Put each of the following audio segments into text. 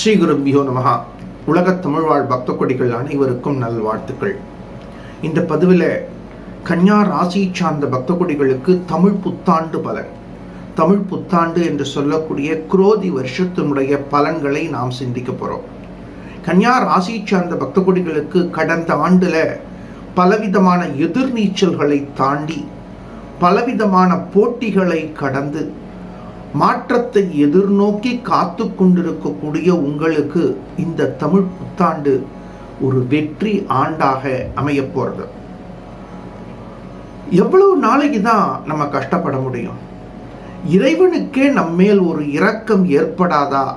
ஸ்ரீ குருபியோ நமகா உலகத் தமிழ்வாழ் பக்த கொடிகள் அனைவருக்கும் நல்வாழ்த்துக்கள். இந்த பதிவில் கன்யா ராசி சார்ந்த பக்த கொடிகளுக்கு தமிழ் புத்தாண்டு பலன். தமிழ் புத்தாண்டு என்று சொல்லக்கூடிய குரோதி வருஷத்தினுடைய பலன்களை நாம் சிந்திக்க போகிறோம் கன்யா ராசி சார்ந்த பக்த கொடிகளுக்கு கடந்த ஆண்டில் பலவிதமான எதிர்நீச்சல்களை தாண்டி பலவிதமான போட்டிகளை கடந்து மாற்றத்தை எதிர்நோக்கி காத்து கொண்டிருக்கக்கூடிய உங்களுக்கு இந்த தமிழ் புத்தாண்டு ஒரு வெற்றி ஆண்டாக அமைய போகிறது எவ்வளவு நாளைக்கு தான் நம்ம கஷ்டப்பட முடியும்? இறைவனுக்கே நம்மேல் ஒரு இரக்கம் ஏற்படாதா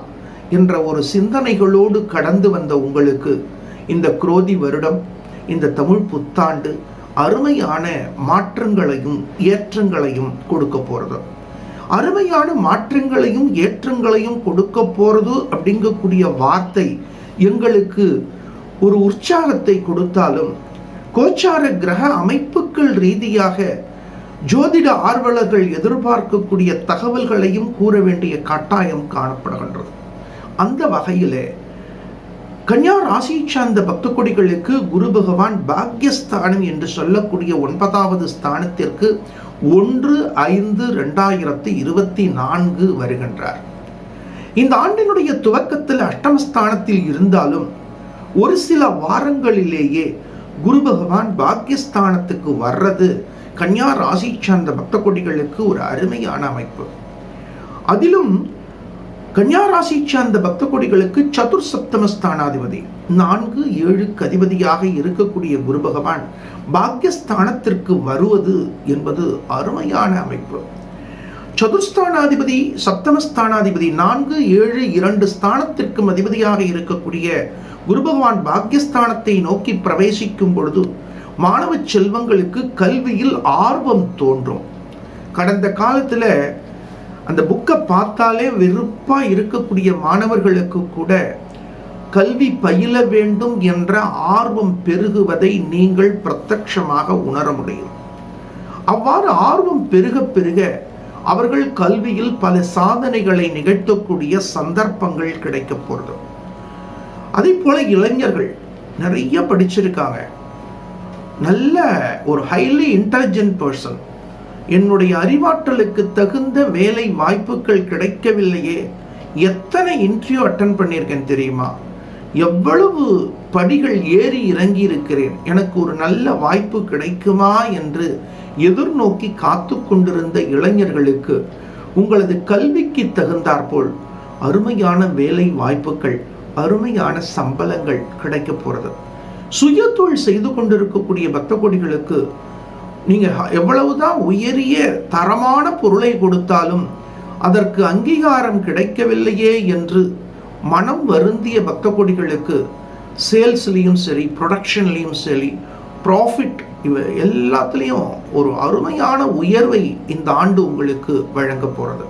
என்ற ஒரு சிந்தனைகளோடு கடந்து வந்த உங்களுக்கு இந்த குரோதி வருடம் இந்த தமிழ் புத்தாண்டு அருமையான மாற்றங்களையும் ஏற்றங்களையும் கொடுக்க போகிறது அருமையான மாற்றங்களையும் ஏற்றங்களையும் கொடுக்க போறது அப்படிங்கக்கூடிய வார்த்தை எங்களுக்கு ஒரு உற்சாகத்தை கொடுத்தாலும் கோச்சார கிரக அமைப்புகள் ரீதியாக ஜோதிட ஆர்வலர்கள் எதிர்பார்க்கக்கூடிய தகவல்களையும் கூற வேண்டிய கட்டாயம் காணப்படுகின்றது. அந்த வகையிலே கன்யா ராசி சார்ந்த பக்த கொடிகளுக்கு குரு பகவான் பாக்யஸ்தானம் என்று சொல்லக்கூடிய ஒன்பதாவது ஸ்தானத்திற்கு ஒன்று ஐந்து ரெண்டாயிரத்தி இருபத்தி நான்கு வருகின்றார். இந்த ஆண்டினுடைய துவக்கத்தில் அஷ்டமஸ்தானத்தில் இருந்தாலும் ஒரு சில வாரங்களிலேயே குரு பகவான் பாக்யஸ்தானத்துக்கு வர்றது கன்யா ராசி சார்ந்த பக்த கொடிகளுக்கு ஒரு அருமையான அமைப்பு. அதிலும் கன்யா ராசி சார்ந்த பக்த கொடிகளுக்கு சதுர் சப்தமஸ்தானாதிபதி நான்கு ஏழுக்கு அதிபதியாக இருக்கக்கூடிய குரு பகவான் பாக்யஸ்தானத்திற்கு வருவது என்பது அருமையான அமைப்பு. சதுர்ஸ்தானாதிபதி சப்தமஸ்தானாதிபதி நான்கு ஏழு இரண்டு ஸ்தானத்திற்கும் அதிபதியாக இருக்கக்கூடிய குரு பகவான் பாக்யஸ்தானத்தை நோக்கி பிரவேசிக்கும் பொழுது மாணவ செல்வங்களுக்கு கல்வியில் ஆர்வம் தோன்றும். கடந்த காலத்தில் அந்த புக்கை பார்த்தாலே வெறுப்பாக இருக்கக்கூடிய மாணவர்களுக்கு கூட கல்வி பயில வேண்டும் என்ற ஆர்வம் பெருகுவதை நீங்கள் பிரத்யமாக உணர முடியும். அவ்வாறு ஆர்வம் பெருக பெருக அவர்கள் கல்வியில் பல சாதனைகளை நிகழ்த்தக்கூடிய சந்தர்ப்பங்கள் கிடைக்க போகிறது. அதே போல இளைஞர்கள் நிறைய படிச்சிருக்காங்க. நல்ல ஒரு ஹைலி இன்டெலிஜென்ட் பர்சன் என்னுடைய அறிவாற்றலுக்கு தகுந்த வேலை வாய்ப்புகள் கிடைக்கவில்லையே எத்தனை இன்டர்வியூ அட்டன் பண்ணியிருக்கேன் தெரியுமா? எவ்வளவு படிகள் ஏறி இறங்கி இருக்கிறேன் எனக்கு ஒரு நல்ல வாய்ப்பு கிடைக்குமா என்று எதிர்நோக்கி காத்து கொண்டிருந்த இளைஞர்களுக்கு உங்களது கல்விக்கு தகுந்தாற்போல் அருமையான வேலை வாய்ப்புகள் அருமையான சம்பளங்கள் கிடைக்க போகிறது சுயத்தொழில் செய்து கொண்டிருக்கக்கூடிய பக்த கொடிகளுக்கு நீங்கள் எவ்வளவுதான் உயரிய தரமான பொருளை கொடுத்தாலும் அதற்கு அங்கீகாரம் கிடைக்கவில்லையே என்று மனம் வருந்திய பக்த கொடிகளுக்கு சேல்ஸ்லேயும் சரி ப்ரொடக்ஷன்லேயும் சரி ப்ராஃபிட் இவ எல்லாத்துலேயும் ஒரு அருமையான உயர்வை இந்த ஆண்டு உங்களுக்கு வழங்க போகிறது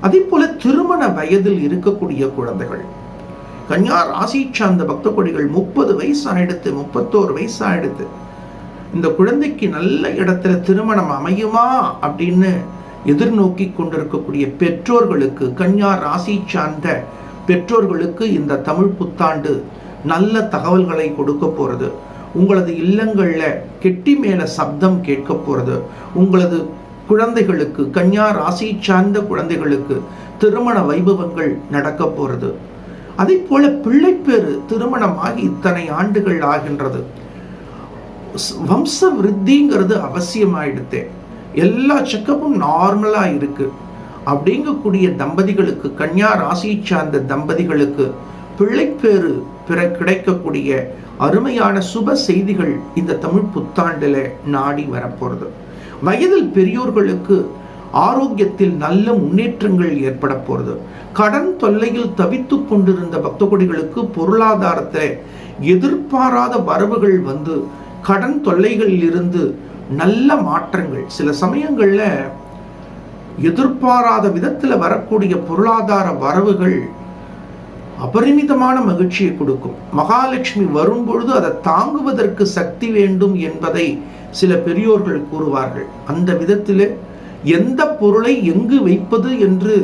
அதே போல் திருமண வயதில் இருக்கக்கூடிய குழந்தைகள். கன்யா ராசி சார்ந்த பக்த கொடிகள் முப்பது வயசு ஆயிடுத்து முப்பத்தோரு வயசு ஆயிடுத்து இந்த குழந்தைக்கு நல்ல இடத்துல திருமணம் அமையுமா அப்படின்னு எதிர்நோக்கி கொண்டிருக்கக்கூடிய பெற்றோர்களுக்கு கன்யா ராசி சார்ந்த பெற்றோர்களுக்கு இந்த தமிழ் புத்தாண்டு நல்ல தகவல்களை கொடுக்க போறது. உங்களது இல்லங்கள்ல கெட்டி மேல சப்தம் கேட்க போறது. உங்களது குழந்தைகளுக்கு கன்யா ராசி சார்ந்த குழந்தைகளுக்கு திருமண வைபவங்கள் நடக்க போறது. அதே போல பிள்ளைப்பேறு திருமணமாகி இத்தனை ஆண்டுகள் ஆகின்றது. வம்ச விருத்திங்கிறது அவசியமாயிடுத்தே. எல்லா செக்கப்பும் நார்மலா இருக்கு. அப்படிங்கக்கூடிய தம்பதிகளுக்கு கன்யா ராசி சார்ந்த தம்பதிகளுக்கு பிள்ளைப்பேறு பிற கிடைக்கக்கூடிய அருமையான சுப செய்திகள் இந்த தமிழ் புத்தாண்டில் நாடி வரப்போகிறது வயதில் பெரியோர்களுக்கு ஆரோக்கியத்தில் நல்ல முன்னேற்றங்கள் ஏற்பட போறது. கடன் தொல்லையில் தவித்து கொண்டிருந்த பக்தகுடிகளுக்கு பொருளாதாரத்தில் எதிர்பாராத வரவுகள் வந்து கடன் தொல்லைகளில் இருந்து நல்ல மாற்றங்கள். சில சமயங்களில் எதிர்பாராத விதத்தில் வரக்கூடிய பொருளாதார வரவுகள் அபரிமிதமான மகிழ்ச்சியை கொடுக்கும். மகாலட்சுமி வரும்பொழுது அதை தாங்குவதற்கு சக்தி வேண்டும் என்பதை சில பெரியோர்கள் கூறுவார்கள். அந்த விதத்தில் எந்த பொருளை எங்கு வைப்பது என்று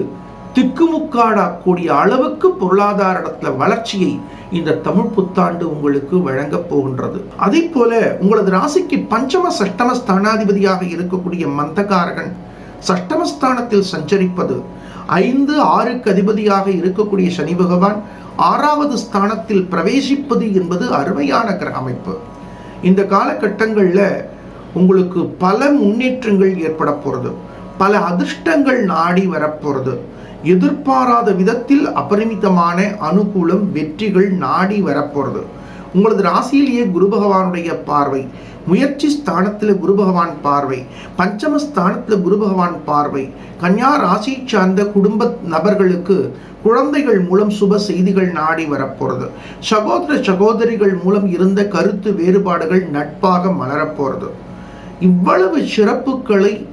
திக்குமுக்காடக்கூடிய அளவுக்கு பொருளாதார இடத்துல வளர்ச்சியை இந்த தமிழ் புத்தாண்டு உங்களுக்கு வழங்கப் போகின்றது. அதே போல உங்களது ராசிக்கு பஞ்சம சஷ்டம ஸ்தானாதிபதியாக இருக்கக்கூடிய மந்தகாரகன் சஷ்டமஸ்தானத்தில் சஞ்சரிப்பது ஐந்து ஆறுக்கு அதிபதியாக இருக்கக்கூடிய சனி பகவான் ஆறாவது ஸ்தானத்தில் பிரவேசிப்பது என்பது அருமையான கிரக அமைப்பு. இந்த காலகட்டங்களில் உங்களுக்கு பல முன்னேற்றங்கள் ஏற்பட போகிறது பல அதிர்ஷ்டங்கள் நாடி வரப்போகிறது எதிர்பாராத விதத்தில் அபரிமிதமான அனுகூலம் வெற்றிகள் நாடி வரப்போகிறது உங்களது ராசியிலேயே குரு பகவானுடைய பார்வை முயற்சி ஸ்தானத்தில் குரு பகவான் பார்வை பஞ்சம ஸ்தானத்தில் குரு பகவான் பார்வை. கன்யா ராசி சார்ந்த குடும்ப நபர்களுக்கு குழந்தைகள் மூலம் சுப செய்திகள் நாடி வரப்போகிறது சகோதர சகோதரிகள் மூலம் இருந்த கருத்து வேறுபாடுகள் நட்பாக மலரப்போகிறது இவ்வளவு சிறப்புகளை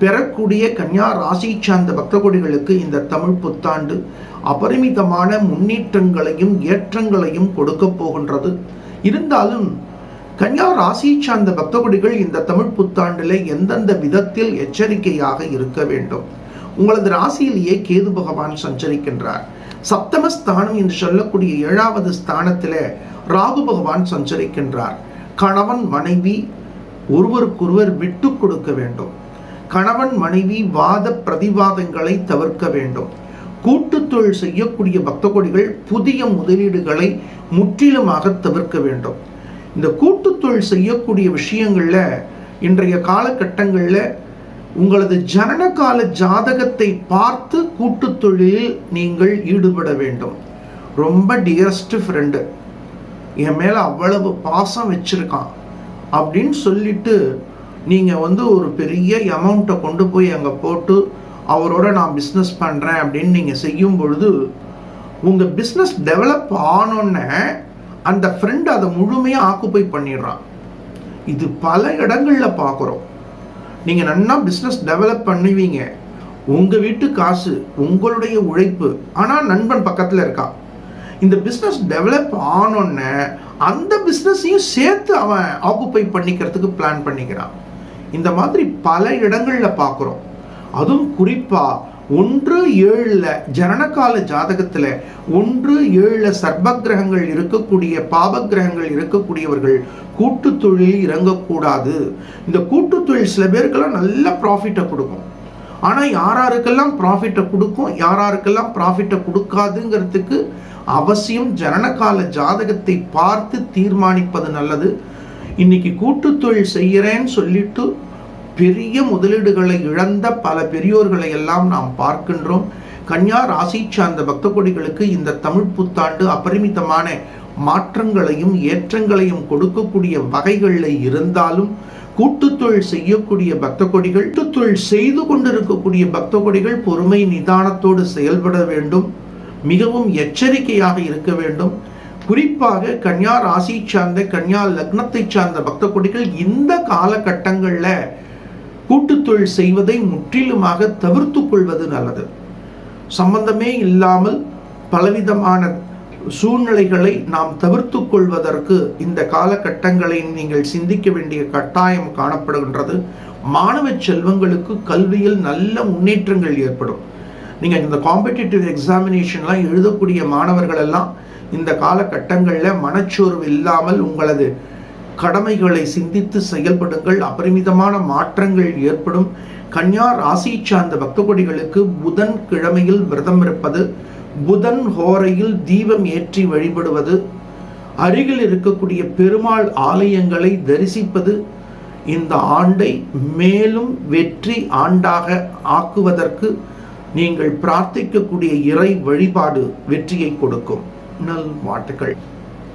பெறக்கூடிய கன்யா ராசி சார்ந்த பக்தகோடிகளுக்கு இந்த தமிழ் புத்தாண்டு அபரிமிதமான முன்னேற்றங்களையும் ஏற்றங்களையும் கொடுக்க போகின்றது. இருந்தாலும் கன்யா ராசி சார்ந்த பக்தகுடிகள் இந்த தமிழ் புத்தாண்டில் எந்தெந்த விதத்தில் எச்சரிக்கையாக இருக்க வேண்டும்? உங்களது ராசியிலேயே கேது பகவான் சஞ்சரிக்கின்றார். சப்தமஸ்தானம் என்று சொல்லக்கூடிய ஏழாவது ஸ்தானத்தில் ராகு பகவான் சஞ்சரிக்கின்றார். கணவன் மனைவி ஒருவருக்கொருவர் விட்டு கொடுக்க வேண்டும். கணவன் மனைவி வாத பிரதிவாதங்களை தவிர்க்க வேண்டும். கூட்டு தொழில் செய்யக்கூடிய பக்த கொடிகள் புதிய முதலீடுகளை முற்றிலுமாக தவிர்க்க வேண்டும். இந்த கூட்டு தொழில் செய்யக்கூடிய விஷயங்களில் இன்றைய காலகட்டங்களில் உங்களது ஜனனகால ஜாதகத்தை பார்த்து கூட்டு தொழிலில் நீங்கள் ஈடுபட வேண்டும். ரொம்ப டியரஸ்ட் ஃப்ரெண்டு என் மேலே அவ்வளவு பாசம் வச்சுருக்கான். அப்படின்னு சொல்லிட்டு நீங்கள் வந்து ஒரு பெரிய அமௌண்ட்டை கொண்டு போய் அங்கே போட்டு அவரோட நான் பிஸ்னஸ் பண்ணுறேன் அப்படின்னு நீங்கள் செய்யும் பொழுது உங்கள் பிஸ்னஸ் டெவலப் ஆனோன்னே அந்த ஃப்ரெண்ட் அதை முழுமையாக ஆக்குப்பை பண்ணிடுறான். இது பல இடங்களில் பார்க்குறோம் நீங்கள் நன்னா பிஸ்னஸ் டெவலப் பண்ணுவீங்க. உங்கள் வீட்டு காசு உங்களுடைய உழைப்பு. ஆனால் நண்பன் பக்கத்தில் இருக்கான் இந்த பிஸ்னஸ் டெவலப் ஆனோடனே அந்த பிஸ்னஸையும் சேர்த்து அவன் ஆக்குப்பை பண்ணிக்கிறதுக்கு பிளான் பண்ணிக்கிறான். இந்த மாதிரி பல இடங்களில் பார்க்குறோம் அதுவும் குறிப்பாக ஒன்று ஏழில் ஜனனகால ஜாதகத்தில் ஒன்று ஏழில் சர்ப கிரகங்கள் இருக்கக்கூடிய பாப கிரகங்கள் இருக்கக்கூடியவர்கள் கூட்டு தொழில் இறங்கக்கூடாது. இந்த கூட்டு தொழில் சில பேருக்கெல்லாம் நல்ல ப்ராஃபிட்டை கொடுக்கும். ஆனால் யாராருக்கெல்லாம் ப்ராஃபிட்டை கொடுக்கும் யாராருக்கெல்லாம் ப்ராஃபிட்டை கொடுக்காதுங்கிறதுக்கு அவசியம் ஜனனகால ஜாதகத்தை பார்த்து தீர்மானிப்பது நல்லது. இன்னைக்கு கூட்டு தொழில் செய்கிறேன்னு சொல்லிட்டு பெரிய முதலீடுகளை இழந்த பல பெரியோர்களை எல்லாம் நாம் பார்க்கின்றோம். கன்யா ராசி சார்ந்த பக்த கொடிகளுக்கு இந்த தமிழ் புத்தாண்டு அபரிமிதமான மாற்றங்களையும் ஏற்றங்களையும் கொடுக்கக்கூடிய வகைகளில் இருந்தாலும் கூட்டுத்தொழில் செய்யக்கூடிய பக்த கொடிகள் கூட்டுத்தொழில் செய்து கொண்டிருக்கக்கூடிய பக்த கொடிகள் பொறுமை நிதானத்தோடு செயல்பட வேண்டும். மிகவும் எச்சரிக்கையாக இருக்க வேண்டும். குறிப்பாக கன்யா ராசி சார்ந்த கன்யா லக்னத்தை சார்ந்த பக்த கொடிகள் இந்த காலகட்டங்களில் கூட்டுத்தொழில் செய்வதை முற்றிலுமாக தவிர்த்து கொள்வது நல்லது. சம்பந்தமே இல்லாமல் பலவிதமான சூழ்நிலைகளை நாம் தவிர்த்து கொள்வதற்கு இந்த காலகட்டங்களை நீங்கள் சிந்திக்க வேண்டிய கட்டாயம் காணப்படுகின்றது. மாணவ செல்வங்களுக்கு கல்வியில் நல்ல முன்னேற்றங்கள் ஏற்படும். நீங்கள் இந்த காம்படிட்டிவ் எக்ஸாமினேஷன்லாம் எழுதக்கூடிய மாணவர்கள் எல்லாம் இந்த காலகட்டங்களில் மனச்சோர்வு இல்லாமல் உங்களது கடமைகளை சிந்தித்து செயல்படுங்கள். அபரிமிதமான மாற்றங்கள் ஏற்படும். கன்யா ராசி சார்ந்த பக்தகொடிகளுக்கு புதன் கிழமையில் விரதம் இருப்பது புதன் ஹோரையில் தீபம் ஏற்றி வழிபடுவது அருகில் இருக்கக்கூடிய பெருமாள் ஆலயங்களை தரிசிப்பது இந்த ஆண்டை மேலும் வெற்றி ஆண்டாக ஆக்குவதற்கு நீங்கள் பிரார்த்திக்கக்கூடிய இறை வழிபாடு வெற்றியை கொடுக்கும். நல் வாழ்த்துக்கள்.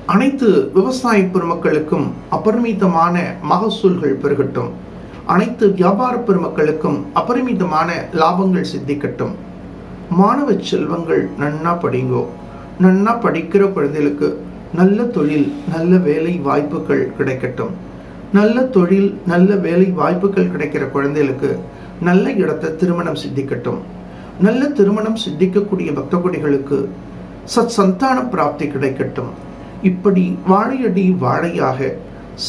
அனைத்து விவசாய பெருமக்களுக்கும் அபரிமிதமான மகசூல்கள் பெருகட்டும். அனைத்து வியாபார பெருமக்களுக்கும் அபரிமிதமான லாபங்கள் சித்திக்கட்டும். மாணவ செல்வங்கள் நன்னா படிங்கோ. நன்னா படிக்கிற குழந்தைகளுக்கு நல்ல தொழில் நல்ல வேலை வாய்ப்புகள் கிடைக்கட்டும். நல்ல தொழில் நல்ல வேலை வாய்ப்புகள் கிடைக்கிற குழந்தைகளுக்கு நல்ல இடத்தை திருமணம் சித்திக்கட்டும். நல்ல திருமணம் சித்திக்கக்கூடிய பக்த கொடிகளுக்கு சத் சந்தான பிராப்தி கிடைக்கட்டும். இப்படி வாழையடி வாழையாக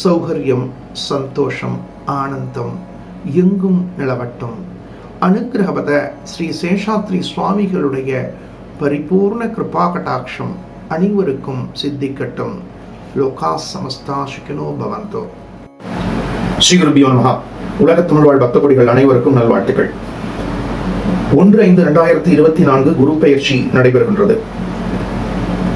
சௌகரியம் சந்தோஷம் ஆனந்தம் எங்கும் நிலவட்டும். அனுகிரகவத ஸ்ரீ சேஷாத்ரி சுவாமிகளுடைய பரிபூர்ண கிருபா கடாட்சம் அனைவருக்கும் சித்திக்கட்டும். லோகா சமஸ்தா சுகினோ பவந்தோ. ஸ்ரீ குருபியோ மகா உலக தமிழ்வாழ் பக்த கொடிகள் அனைவருக்கும் நல்வாழ்த்துக்கள். ஒன்று ஐந்து இரண்டாயிரத்தி இருபத்தி நான்கு குரு பயிற்சி நடைபெறுகின்றது.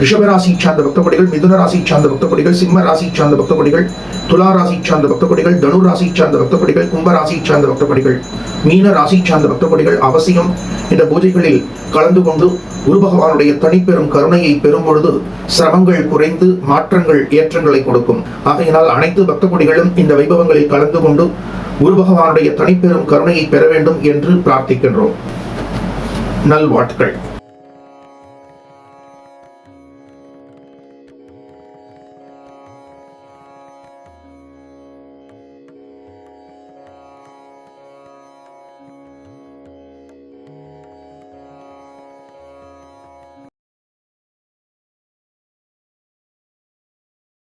ரிஷபராசியை சார்ந்த பக்த கொடிகள் மிதுன ராசி சார்ந்த பக்த கொடிகள் சிம்ம ராசி சார்ந்த பக்த கொடிகள் துலா ராசி சார்ந்த பக்த கொடிகள் தனு ராசி சார்ந்த பக்த கொடிகள் கும்ப ராசி சார்ந்த பக்த கொடிகள் மீன ராசி சார்ந்த பக்த கொடிகள் அவசியம். இந்த பூஜைகளில் கலந்து கொண்டு குரு பகவானுடைய தனிப்பெரும் கருணையை பெறும் பொழுது சிரமங்கள் குறைந்து மாற்றங்கள் ஏற்றங்களை கொடுக்கும். ஆகையினால் அனைத்து பக்த கொடிகளும் இந்த வைபவங்களில் கலந்து கொண்டு குரு பகவானுடைய தனிப்பெரும் கருணையை பெற வேண்டும் என்று பிரார்த்திக்கின்றோம். நல்வாழ்த்துக்கள்.